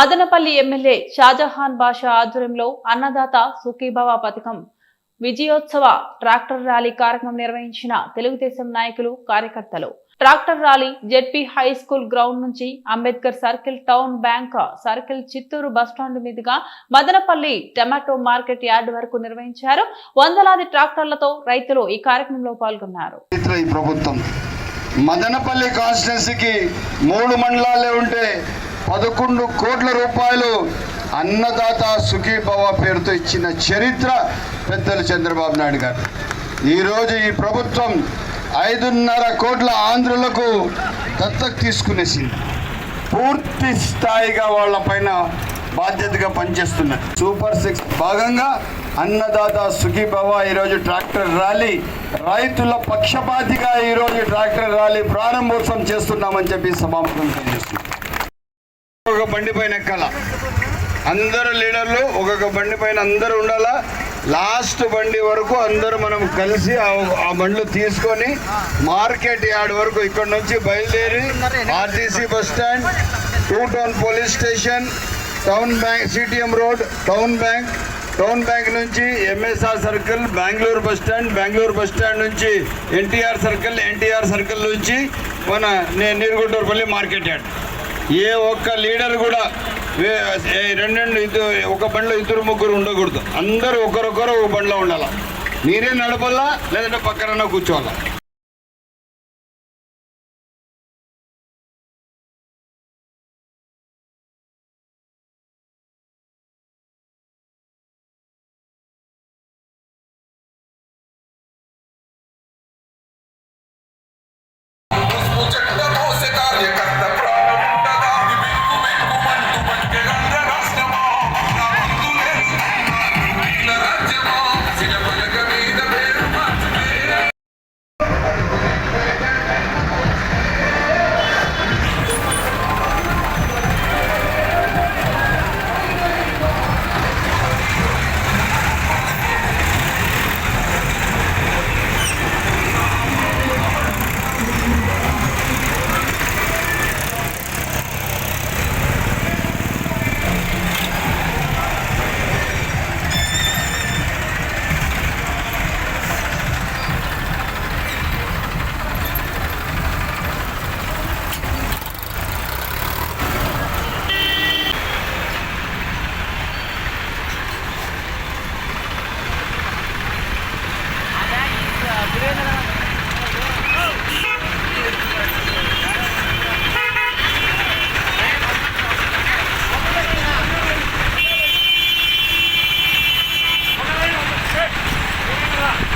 Madanapalle MLA Shahjahan బాషా ఆధ్వర్యంలో అన్నదాత సుఖీభవ పథకం విజయోత్సవ ట్రాక్టర్ ర్యాలీ కార్యక్రమం నిర్వహించిన తెలుగుదేశం నాయకులు కార్యకర్తలు. Tractor rally ZP high school ground నుంచి Ambedkar circle town bank circle Chittoor bus stand మీదుగా మదనపల్లి టమాటో మార్కెట్ యార్డ్ వరకు నిర్వహించారు. వందలాది ట్రాక్టర్లతో రైతులు ఈ కార్యక్రమంలో పాల్గొన్నారు. మదనపల్లి కాన్స్టిట్యున్సీకి మూడు మండలాలే ఉంటే పదకొండు కోట్ల రూపాయలు అన్నదాత సుఖీభవ పేరుతో ఇచ్చిన చరిత్ర పెద్దలు చంద్రబాబు నాయుడు గారు. ఈరోజు ఈ ప్రభుత్వం ఐదున్నర కోట్ల ఆంధ్రులకు దత్తకు తీసుకునేసింది. పూర్తి స్థాయిగా వాళ్ళ పైన బాధ్యతగా పనిచేస్తున్నది సూపర్ సిక్స్ భాగంగా అన్నదాత సుఖీభవ ఈరోజు ట్రాక్టర్ ర్యాలీ. రైతుల పక్షపాతిగా ఈరోజు ట్రాక్టర్ ర్యాలీ ప్రారంభోత్సవం చేస్తున్నామని చెప్పి సమాపకం తెలియజేస్తున్నాం. ఒక బండి పైన ఎక్కాల. అందరు లీడర్లు ఒక్కొక్క బండి పైన అందరూ ఉండాలా. లాస్ట్ బండి వరకు అందరూ మనం కలిసి ఆ- బండ్లు తీసుకొని మార్కెట్ యార్డ్ వరకు ఇక్కడ నుంచి బయలుదేరి RTC bus stand two town police station town bank CTM road town bank town bank నుంచి MSR circle Bengaluru bus stand Bengaluru bus stand నుంచి ఎన్టీఆర్ సర్కిల్ ఎన్టీఆర్ సర్కిల్ నుంచి మన నేను నీరుగుంటూరుపల్లి మార్కెట్ యార్డ్. ఏ ఒక్క లీడర్ కూడా రెండు రెండు ఇద్దరు ఒక బండిలో ఇద్దరు ముగ్గురు ఉండకూడదు. అందరూ ఒకరొకరు ఒక బండిలో ఉండాలా? మీరే నడపల్లా లేదంటే పక్కన కూర్చోవాలా?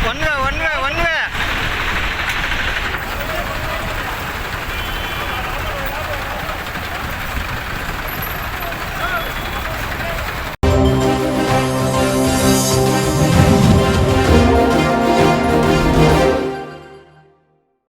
ஒன்றரை